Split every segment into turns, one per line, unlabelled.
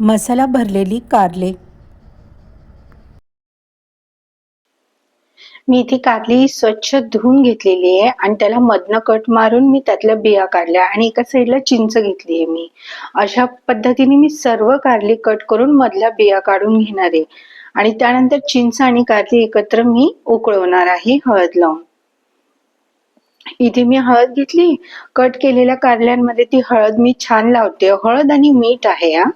मसाला भरलेली कारले.
मी इथे कारली स्वच्छ धुवून घेतलेली आहे आणि त्याला मधनं कट मारून मी त्यातल्या बिया काढल्या आणि एका साईडला चिंच घेतली आहे मी. अशा पद्धतीने मी सर्व कारली कट करून मधल्या बिया काढून घेणार आहे. आणि त्यानंतर चिंच आणि कारली एकत्र मी उकळवणार आहे हळद लावून. इथे मी हळद घेतली. कट केलेल्या कारल्यांमध्ये ती हळद मी छान लावते. हळद आणि मीठ आहे हा.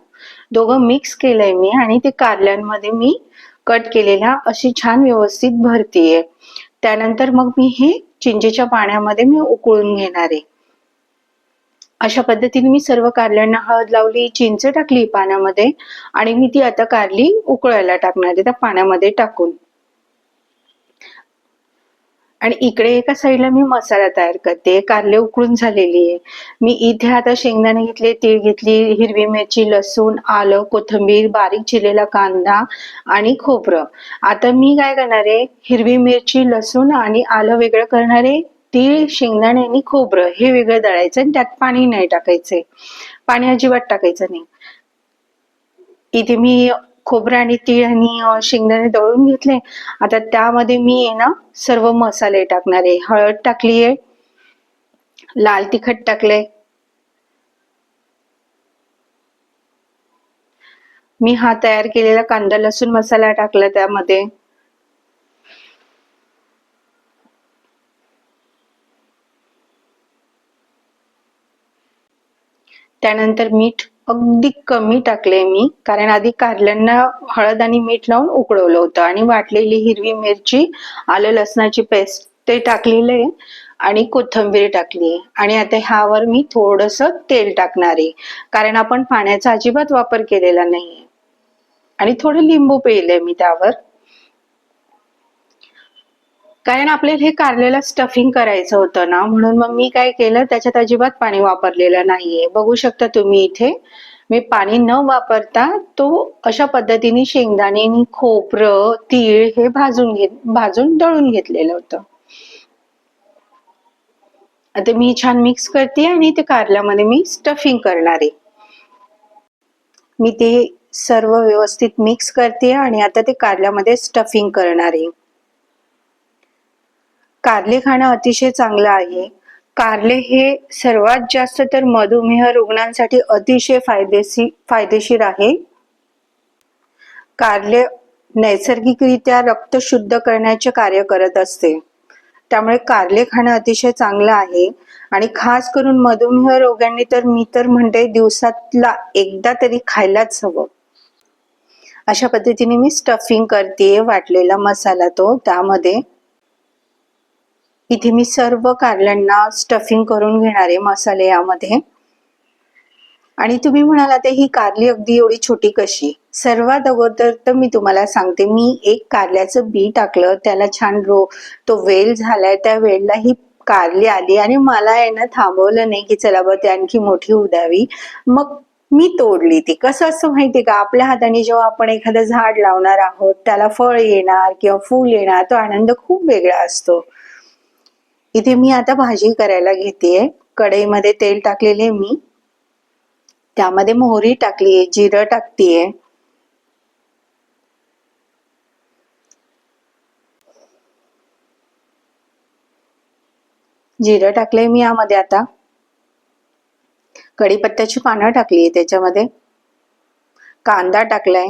दोघं मिक्स केलंय मी आणि ते कारल्यांमध्ये मी कट केलेल्या अशी छान व्यवस्थित भरतीये. त्यानंतर मग मी हे चिंचेच्या पाण्यामध्ये मी उकळून घेणार आहे. अशा पद्धतीने मी सर्व कारल्यांना हळद लावली चिंच टाकली पाण्यामध्ये आणि मी ती आता कारली उकळायला टाकणार आहे त्या पाण्यामध्ये टाकून. आणि इकडे एका साईडला मी मसाला तयार करते. कारले उकळून झालेली आहे. मी इथे आता शेंगदाणे घेतले तीळ घेतली हिरवी मिरची लसूण आलं कोथिंबीर बारीक चिरलेला कांदा आणि खोबरं. आता मी काय करणार आहे? हिरवी मिरची लसूण आणि आलं वेगळं करणार आहे. तीळ शेंगदाणे आणि खोबरं हे वेगळं दळायचं आणि त्यात पाणी नाही टाकायचंय पाणी अजिबात टाकायचं नाही. इथे मी खोबरं आणि तीळ आणि शेंगदाणे दळून घेतले. आता त्यामध्ये मी आहे ना सर्व मसाले टाकणार आहे. हळद टाकली आहे. लाल तिखट टाकले मी हा तयार केलेला कांदा लसूण मसाला टाकला त्यामध्ये. त्यानंतर मीठ अगदी कमी टाकले मी कारण आधी कारल्यांना हळद आणि मीठ लावून उकळवलं होतं आणि वाटलेली हिरवी मिरची आलं लसणाची पेस्ट ते टाकलेलं आहे आणि कोथिंबीर टाकली. आहे आणि आता ह्यावर मी थोडस तेल टाकणार आहे कारण आपण पाण्याचा अजिबात वापर केलेला नाहीये. आणि थोडं लिंबू पिळलंय मी त्यावर. कारण आपल्याला हे कारलेला स्टफिंग करायचं होतं ना म्हणून मग मी काय केलं त्याच्यात अजिबात पाणी वापरलेलं नाहीये. बघू शकता तुम्ही इथे मी पाणी न वापरता तो अशा पद्धतीने शेंगदाणे खोबरं तीळ हे भाजून घेत भाजून दळून घेतलेलं होतं. आता मी छान मिक्स करते आणि ते कारल्यामध्ये मी स्टफिंग करणार आहे. मी ते सर्व व्यवस्थित मिक्स करते आणि आता ते कारल्यामध्ये स्टफिंग करणार आहे. कारले खाणं अतिशय चांगलं आहे. कारले हे सर्वात जास्त तर मधुमेह रुग्णांसाठी अतिशय फायदेशीर फायदेशीर आहे. कारले नैसर्गिकरित्या रक्त शुद्ध करण्याचे कार्य करत असते. त्यामुळे कारले खाणं अतिशय चांगलं आहे. आणि खास करून मधुमेह रोगांनी तर मी तर म्हणते दिवसातला एकदा तरी खायलाच हवं. अशा पद्धतीने मी स्टफिंग करते वाटलेला मसाला तो. त्यामध्ये इथे मी सर्व कारल्यांना स्टफिंग करून घेणार आहे मसाले यामध्ये. आणि तुम्ही म्हणाला ते ही कारली अगदी एवढी छोटी कशी? सर्वात अगोदर तर मी तुम्हाला सांगते मी एक कारल्याचं बी टाकलं त्याला छान रो तो वेल झालाय त्या वेलला ही कारली आली आणि मला आहे ना थांबवलं नाही की चला बा ते आणखी मोठी उदावी मग मी तोडली ती. कसं असं माहितीये का? आपल्या हाताने जेव्हा आपण एखादं झाड लावणार आहोत त्याला फळ येणार किंवा फूल येणार तो आनंद खूप वेगळा असतो. इथे मी आता भाजी करायला घेतेय. कढईमध्ये तेल टाकलेले मी. त्यामध्ये मोहरी टाकलीये जिरं टाकतीये. जिरं टाकलंय मी यामध्ये आता. कढीपत्त्याची पानं टाकली त्याच्यामध्ये. कांदा टाकलाय.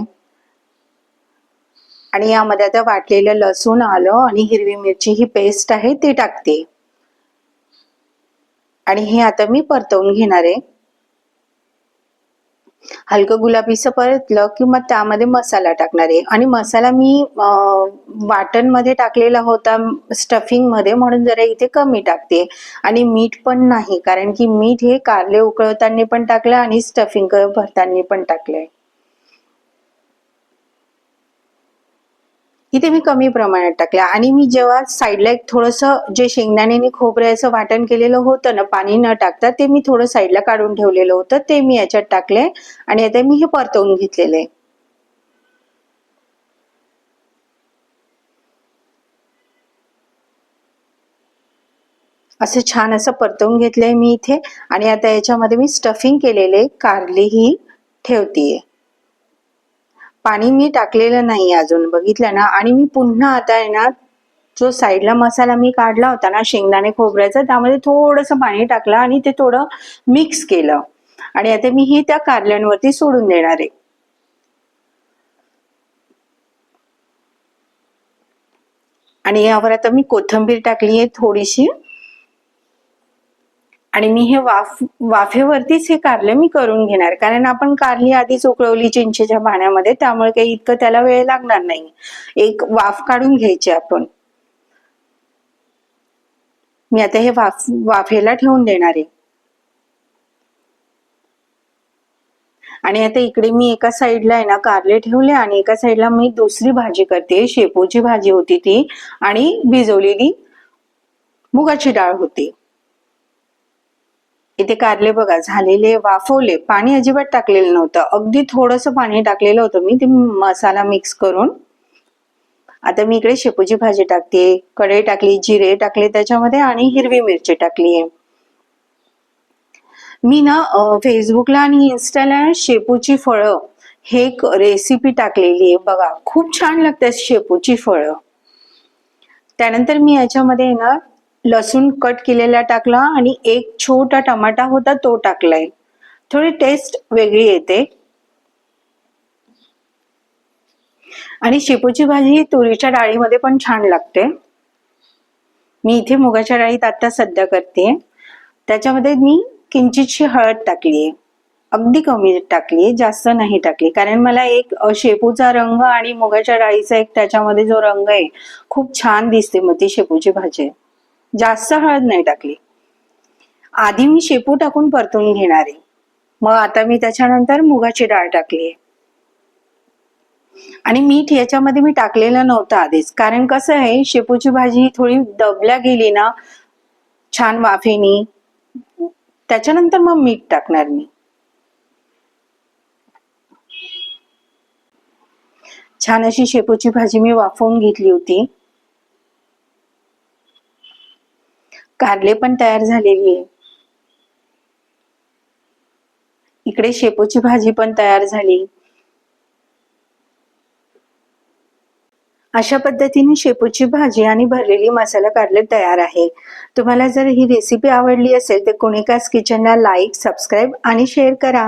आणि यामध्ये आता वाटलेलं लसूण आलं आणि हिरवी मिरची ही पेस्ट आहे ती टाकते. आणि हे आता मी परतवून घेणार आहे. हलकं गुलाबीचं परतलं की मग त्यामध्ये मसाला टाकणार आहे. आणि मसाला मी वाटणमध्ये टाकलेला होता स्टफिंगमध्ये म्हणून जरा इथे कमी टाकते. आणि मीठ पण नाही कारण की मीठ हे कारले उकळताना पण टाकलं आणि स्टफिंग भरताना पण टाकलंय. इथे मी कमी प्रमाणात टाकल्या आणि मी जेव्हा साईडला एक थोडस जे शेंगदाणे खोबऱ्याचं वाटण केलेलं होतं ना पाणी न टाकता ते मी थोडं साईडला काढून ठेवलेलं होतं. ते मी याच्यात टाकले आणि आता मी हे परतवून घेतलेले. आहे असं छान असं परतवून घेतलंय मी इथे. आणि आता याच्यामध्ये मी स्टफिंग केलेले कारली ही ठेवतीये. पाणी मी टाकलेलं नाही अजून बघितलं ना? आणि मी पुन्हा आता आहे ना जो साईडला मसाला मी काढला होता ना शेंगदाणे खोबऱ्याचा त्यामध्ये थोडंसं पाणी टाकलं आणि ते थोडं मिक्स केलं. आणि आता मी हे त्या कारल्यांवरती सोडून देणार आहे. आणि यावर आता मी कोथिंबीर टाकली आहे थोडीशी. आणि मी हे वाफ वाफेवरतीच हे कारले मी करून घेणार. कारण आपण कारली आधीच उकळवली चिंचेच्या पाण्यामध्ये त्यामुळे काही इतकं त्याला वेळ लागणार नाही. एक वाफ काढून घ्यायची आपण. मी आता हे वाफ वाफेला ठेवून देणार आहे. आणि आता इकडे मी एका साईडला आहे ना कारले ठेवले आणि एका साईडला मी दुसरी भाजी करते. शेपूची भाजी होती ती आणि भिजवलेली मुगाची डाळ होती. इथे कारले बघा झालेले वाफवले. पाणी अजिबात टाकलेलं नव्हतं. अगदी थोडंसं पाणी टाकलेलं होतं मी ते मसाला मिक्स करून. आता मी इकडे शेपूची भाजी टाकते कढई टाकली जिरे टाकले त्याच्यामध्ये आणि हिरवी मिरची टाकली आहे. मी ना फेसबुकला आणि इन्स्टाला शेपूची फळं हे एक रेसिपी टाकलेली आहे. बघा खूप छान लागतात शेपूची फळं. त्यानंतर मी याच्यामध्ये ना लसूण कट केलेला टाकला आणि एक छोटा टमाटा होता तो टाकलाय. थोडी टेस्ट वेगळी येते. आणि शेपूची भाजी तुरीच्या डाळीमध्ये पण छान लागते. मी इथे मुगाच्या डाळीत आता सध्या करते. त्याच्यामध्ये मी किंचितशी हळद टाकली आहे. अगदी कमी टाकली जास्त नाही टाकली. कारण मला एक शेपूचा रंग आणि मुगाच्या डाळीचा एक त्याच्यामध्ये जो रंग आहे खूप छान दिसते मग ती शेपूची भाजी. जास्त हळद नाही टाकली. आधी मी शेपू टाकून परतून घेणार आहे. मग आता मी त्याच्यानंतर मुगाची डाळ टाकली आहे. आणि मीठ याच्यामध्ये मी टाकलेलं नव्हतं आधीच. कारण कसं आहे शेपूची भाजी थोडी दबल्या गेली ना छान वाफेनी त्याच्यानंतर मग मीठ टाकणार मी. छान अशी शेपूची भाजी मी वाफवून घेतली होती. कारले पण तयार झालेली आहे. इकडे शेपूची भाजी पण तयार झाली. अशा पद्धतीने शेपूची भाजी आणि भरलेली मसाला कारले तयार आहे. तुम्हाला जर ही रेसिपी आवडली असेल तर कुणिकास किचनला लाईक सबस्क्राईब आणि शेअर करा.